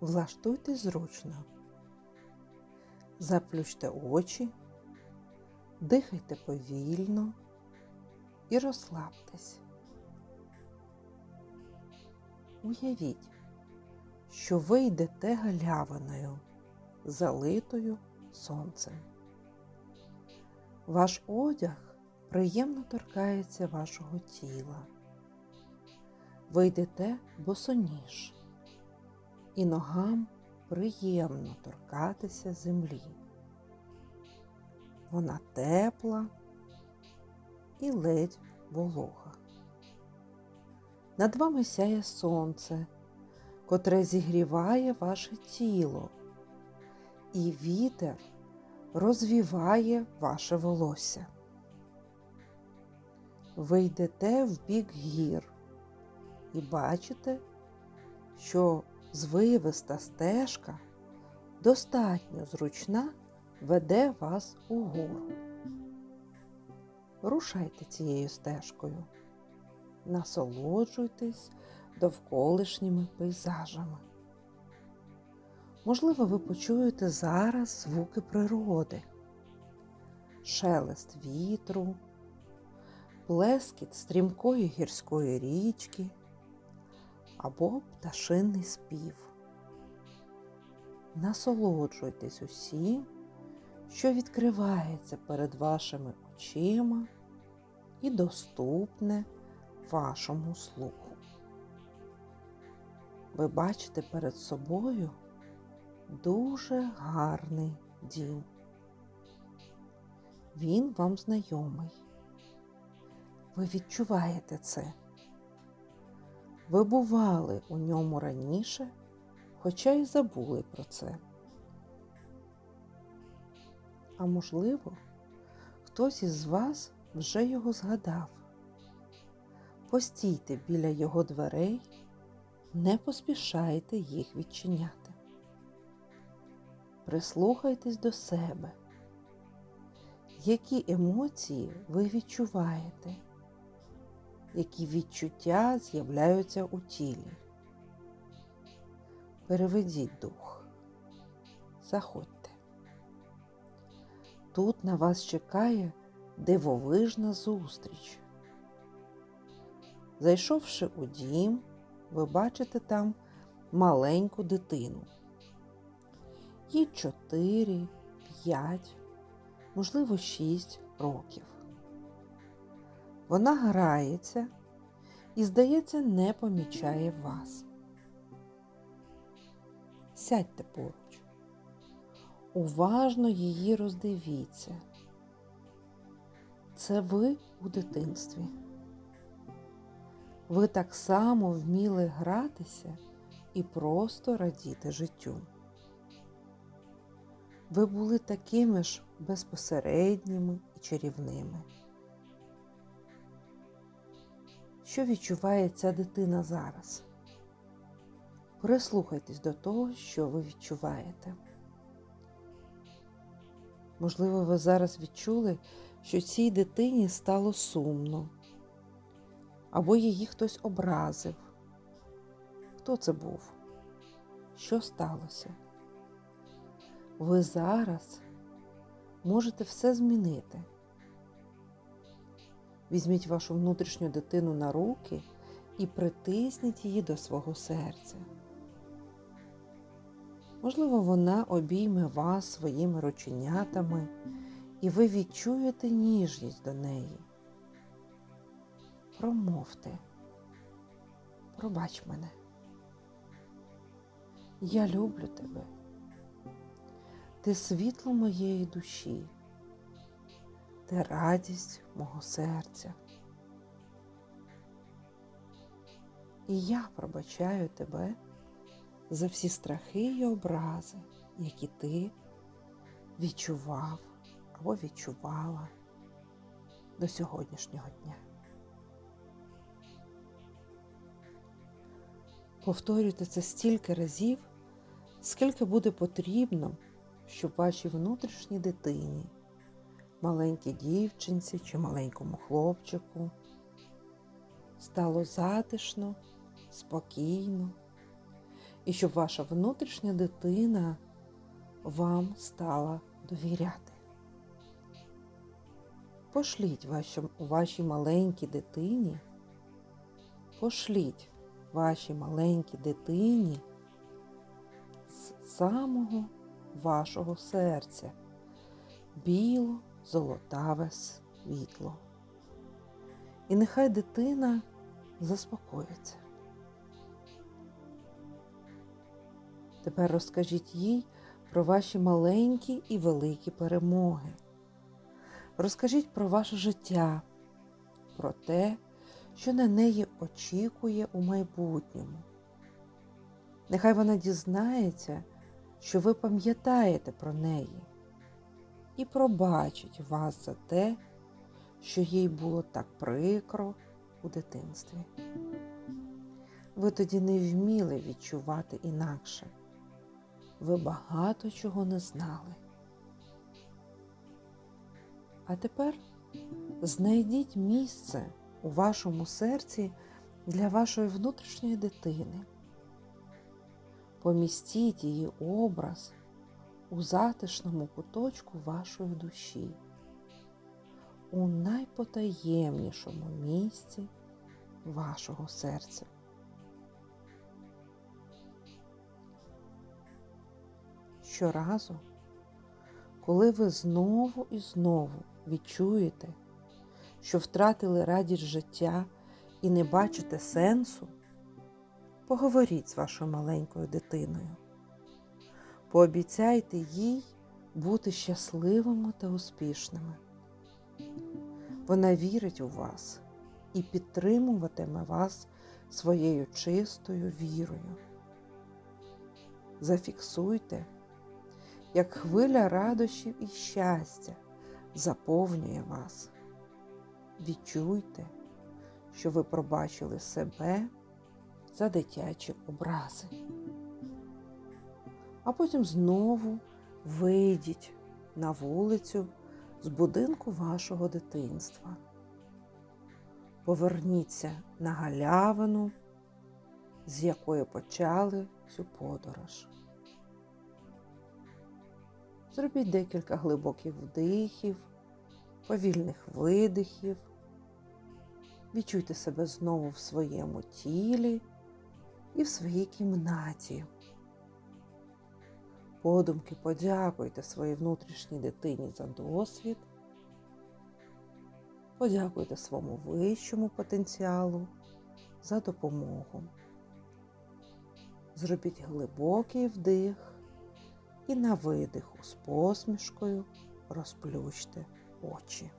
Влаштуйтесь зручно. Заплющте очі, дихайте повільно і розслабтесь. Уявіть, що ви йдете галявиною, залитою сонцем. Ваш одяг приємно торкається вашого тіла. Ви йдете босоніж, і ногам приємно торкатися землі. Вона тепла і ледь волога. Над вами сяє сонце, котре зігріває ваше тіло, і вітер розвіває ваше волосся. Ви йдете в бік гір і бачите, що звивиста стежка достатньо зручна веде вас угору. Рушайте цією стежкою, насолоджуйтесь довколишніми пейзажами. Можливо, ви почуєте зараз звуки природи, шелест вітру, плескіт стрімкої гірської річки або пташинний спів. Насолоджуйтесь усім, що відкривається перед вашими очима і доступне вашому слуху. Ви бачите перед собою дуже гарний дім. Він вам знайомий. Ви відчуваєте це. Ви бували у ньому раніше, хоча й забули про це. А можливо, хтось із вас вже його згадав. Постійте біля його дверей, не поспішайте їх відчиняти. Прислухайтесь до себе. Які емоції ви відчуваєте? Які відчуття з'являються у тілі? Переведіть дух. Заходьте. Тут на вас чекає дивовижна зустріч. Зайшовши у дім, ви бачите там маленьку дитину. Їй 4, 5, можливо, 6 років. Вона грається і, здається, не помічає вас. Сядьте поруч. Уважно її роздивіться. Це ви у дитинстві. Ви так само вміли гратися і просто радіти життю. Ви були такими ж безпосередніми і чарівними. Що відчуває ця дитина зараз? Прислухайтесь до того, що ви відчуваєте. Можливо, ви зараз відчули, що цій дитині стало сумно, або її хтось образив. Хто це був? Що сталося? Ви зараз можете все змінити. Візьміть вашу внутрішню дитину на руки і притисніть її до свого серця. Можливо, вона обійме вас своїми рученятами, і ви відчуєте ніжність до неї. Промовте, пробач мене. Я люблю тебе. Ти світло моєї душі, ти радість мого серця. І я пробачаю тебе за всі страхи і образи, які ти відчував або відчувала до сьогоднішнього дня. Повторюйте це стільки разів, скільки буде потрібно, щоб вашій внутрішній дитині, маленькій дівчинці чи маленькому хлопчику. Стало затишно, спокійно, і щоб ваша внутрішня дитина вам стала довіряти. Пошліть вашій, вашій маленькій дитині, пошліть вашій маленькій дитині з самого вашого серця. Біло золотаве світло. І нехай дитина заспокоїться. Тепер розкажіть їй про ваші маленькі і великі перемоги. Розкажіть про ваше життя, про те, що на неї очікує у майбутньому. Нехай вона дізнається, що ви пам'ятаєте про неї і пробачить вас за те, що їй було так прикро у дитинстві. Ви тоді не вміли відчувати інакше. Ви багато чого не знали. А тепер знайдіть місце у вашому серці для вашої внутрішньої дитини. Помістіть її образ у затишному куточку вашої душі, у найпотаємнішому місці вашого серця. Щоразу, коли ви знову і знову відчуєте, що втратили радість життя і не бачите сенсу, поговоріть з вашою маленькою дитиною. Пообіцяйте їй бути щасливими та успішними. Вона вірить у вас і підтримуватиме вас своєю чистою вірою. Зафіксуйте, як хвиля радощів і щастя заповнює вас. Відчуйте, що ви пробачили себе за дитячі образи. А потім знову вийдіть на вулицю з будинку вашого дитинства. Поверніться на галявину, з якої почали цю подорож. Зробіть декілька глибоких вдихів, повільних видихів. Відчуйте себе знову в своєму тілі і в своїй кімнаті. Подумки подякуйте своїй внутрішній дитині за досвід. Подякуйте своєму вищому потенціалу за допомогу. Зробіть глибокий вдих і на видиху з посмішкою розплющте очі.